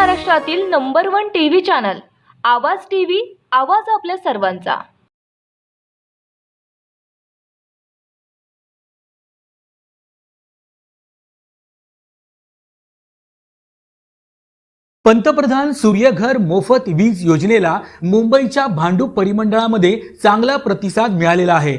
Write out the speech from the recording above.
महाराष्ट्रातील number one TV channel Awaaz TV Awaaz आपल्या सर्वांचा. पंतप्रधान सूर्यघर मोफत वीज योजनेला मुंबईच्या भांडूप परिमंडळामध्ये चांगला प्रतिसाद मिळालेला आहे.